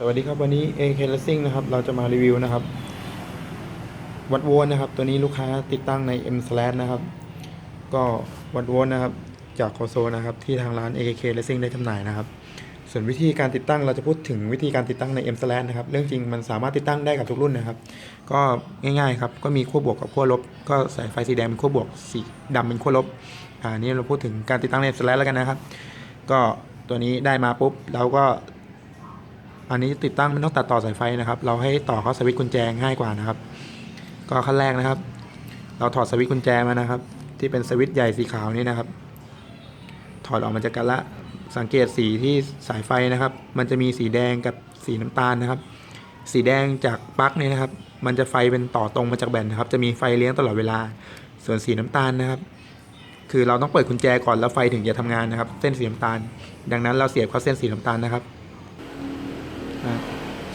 สวัสดีครับวันนี้ AK Racing นะครับเราจะมารีวิวนะครับ วัดโวลต์นะครับ ตัวนี้ลูกค้าติดตั้งใน M slash นะครับ ก็วัดโวลต์นะครับ จากโคโซนะครับ ที่ทางร้าน AK Racing ได้จำหน่ายนะครับ ส่วนวิธีการติดตั้งเราจะพูดถึงวิธีการติดตั้งใน M slash นะครับ เรื่องจริงมันสามารถติดตั้งได้กับทุกรุ่นนะครับ ก็ง่ายๆครับก็มีขั้วบวกกับขั้วลบ ก็สายไฟสีแดงเป็นขั้วบวกสีดำเป็นขั้วลบอ่านี่เราพูดถึงการติดตั้งใน M slash แล้วกันนะครับ ก็ตัวนี้ได้มาปุ๊บเราก็ อันนี้ติดตั้งไม่ต้องตัดต่อสายไฟนะครับ เราให้ต่อเข้าสวิตช์กุญแจง่ายกว่านะครับ ก็ขั้นแรกนะครับ เราถอดสวิตช์กุญแจมานะครับ ที่เป็นสวิตช์ใหญ่สีขาวนี่นะครับ ถอดออกมาจากกันละสังเกตสีที่สายไฟนะครับ มันจะมีสีแดงกับสีน้ำตาลนะครับ สีแดงจากปลั๊กนี่นะครับ มันจะไฟเป็นต่อตรงมาจากแบตนะครับ จะมีไฟเลี้ยงตลอดเวลา ส่วนสีน้ำตาลนะครับ คือเราต้องเปิดกุญแจก่อนแล้วไฟถึงจะทำงานนะครับ เส้นสีน้ำตาล ดังนั้นเราเสียบเข้าเส้นสีน้ำตาลนะครับ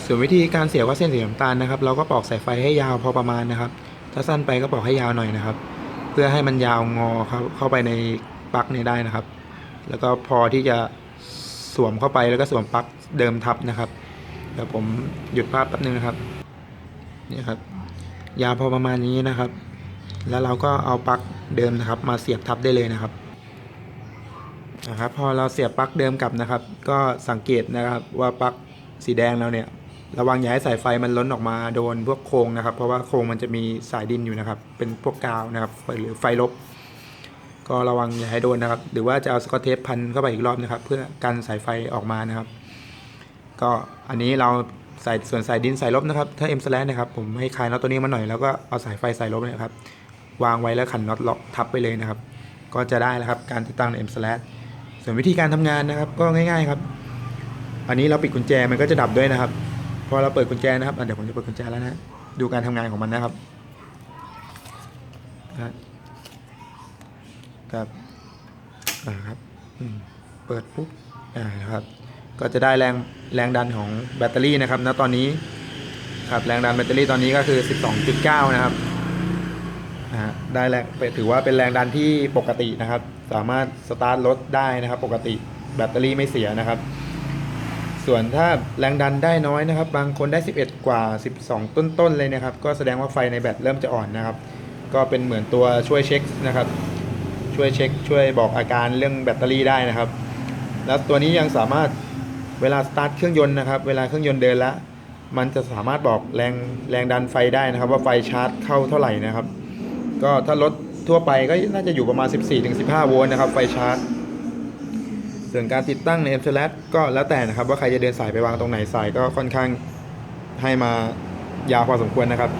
ส่วนวิธีการเสียบว่าเส้นสีน้ำตาลนะครับ เราก็ปอกสายไฟให้ยาวพอประมาณนะครับ ถ้าสั้นไปก็ปอกให้ยาวหน่อยนะครับ เพื่อให้มันยาวงอเข้าเข้าไปในปลั๊กนี้ได้นะครับ แล้วก็พอที่จะสวมเข้าไปแล้วก็สวมปลั๊กเดิมทับนะครับเดี๋ยวผมหยุดภาพแป๊บนึงนะครับนี่ครับ ยาวพอประมาณนี้นะครับ แล้วเราก็เอาปลั๊กเดิมนะครับ มาเสียบทับได้เลยนะครับนะครับ พอเราเสียบปลั๊กเดิมกลับนะครับ ก็สังเกตนะครับว่าปลั๊กสีแดงเราเนี่ย ระวังอย่าให้สายไฟมันล้นออกมาโดนพวกโครงนะครับ เพราะว่าโครงมันจะมีสายดินอยู่นะครับ เป็นพวกกาวนะครับหรือไฟลบ ก็ระวังอย่าให้โดนนะครับ หรือว่าจะเอาสกอตเทปพันเข้าไปอีกรอบนะครับ เพื่อกันสายไฟออกมานะครับ ก็อันนี้เราใส่ส่วนสายดินสายลบนะครับ ถ้า M slash นะครับ ผมให้คลายน็อตตัวนี้มาหน่อยแล้วก็เอาสายไฟสายลบนยครับ วางไว้แล้วขันน็อตล็อกทับไปเลยนะครับ ก็จะได้แล้วครับการติดตั้งใน M slash ส่วนวิธีการทำงานนะครับ ก็ง่าย ๆ ครับ อันนี้เราปิดกุญแจมันก็จะดับด้วยนะครับ อเราเปิดกุญแจนะครับเดี๋ยวผมจะเปิดกุญแจแล้วนะดูการทำงานของมันนะครับครับอ่าครับเปิดปุ๊บอ่าครับก็จะได้แรงแรงดันของแบตเตอรี่นะครับณตอนนี้ครับแรงดันแบตเตอรี่ตอนนี้ก็คือ 12.9 นะครับอ่าได้แรงถือว่าเป็นแรงดันที่ปกตินะครับ สามารถสตาร์ทรถได้นะครับ ปกติแบตเตอรี่ไม่เสียนะครับ ส่วนถ้าแรงดันได้น้อยนะครับ บางคนได้ 11 กว่า 12 ต้นๆเลยนะครับ ก็แสดงว่าไฟในแบตเริ่มจะอ่อนนะครับ ก็เป็นเหมือนตัวช่วยเช็คนะครับ ช่วยเช็ค ช่วยบอกอาการเรื่องแบตเตอรี่ได้นะครับ แล้วตัวนี้ยังสามารถเวลาสตาร์ทเครื่องยนต์นะครับ เวลาเครื่องยนต์เดินแล้วมันจะสามารถบอกแรงแรงดันไฟได้นะครับ ว่าไฟชาร์จเข้าเท่าไหร่นะครับ ก็ถ้ารถทั่วไปก็น่าจะอยู่ประมาณ 14-15 โวลต์นะครับ ไฟชาร์จ ส่วนการติดตั้งใน m อ l a t ก็แล้วแต่นะครับ ว่าใครจะเดินสายไปวางตรงไหนสายก็ค่อนข้างให้มายาวพอสมควรนะครับ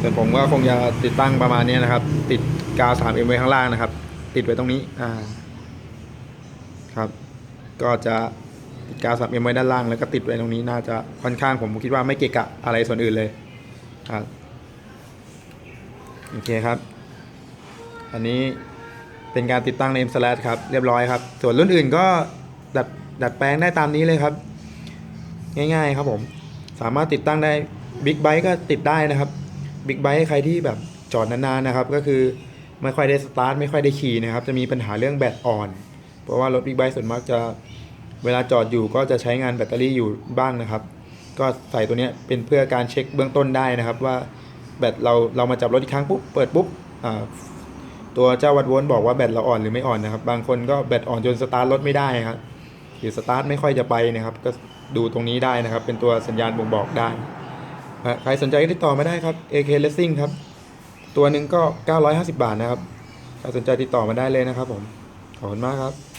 ส่วนผมก็คงจะติดตั้งประมาณนี้นะครับ ติดกาว 3M ไว้ข้างล่างนะครับ ติดไว้ตรงนี้อ่าครับ ก็จะติดกาว 3M ไว้ด้านล่างแล้วก็ติดไว้ตรงนี้น่าจะค่อนข้างผมคิดว่าไม่เกะกะอะไรส่วนอื่นเลยครับโอเคครับ อันนี้ เป็นการติดตั้งใน M slash ครับเรียบร้อยครับ ส่วนรุ่นอื่นก็ดัดดัดแปลงได้ตามนี้เลยครับ ง่ายๆครับผม สามารถติดตั้งได้บิ๊กไบค์ก็ติดได้นะครับบิ๊กไบค์ใครที่แบบจอดนานๆนะครับ ก็คือไม่ค่อยได้สตาร์ทไม่ค่อยได้ขี่นะครับ จะมีปัญหาเรื่องแบตอ่อน เพราะว่ารถบิ๊กไบค์ส่วนมากจะเวลาจอดอยู่ก็จะใช้งานแบตเตอรี่อยู่บ้างนะครับ ก็ใส่ตัวนี้เป็นเพื่อการเช็คเบื้องต้นได้นะครับ ว่าแบตเราเรามาจับรถอีกครั้งปุ๊บเปิดปุ๊บอ่า ตัวเจ้าวัดวนบอกว่าแบตเราอ่อนหรือไม่อ่อนนะครับ บางคนก็แบตอ่อนจนสตาร์ทรถไม่ได้ครับหรือสตาร์ทไม่ค่อยจะไปนะครับ ก็ดูตรงนี้ได้นะครับ เป็นตัวสัญญาณบ่งบอกได้ ใครสนใจก็ติดต่อมาได้ครับ AK Racing ครับ ตัวหนึ่งก็ 950 บาทนะครับ ใครสนใจติดต่อมาได้เลยนะครับผม ขอบคุณมากครับ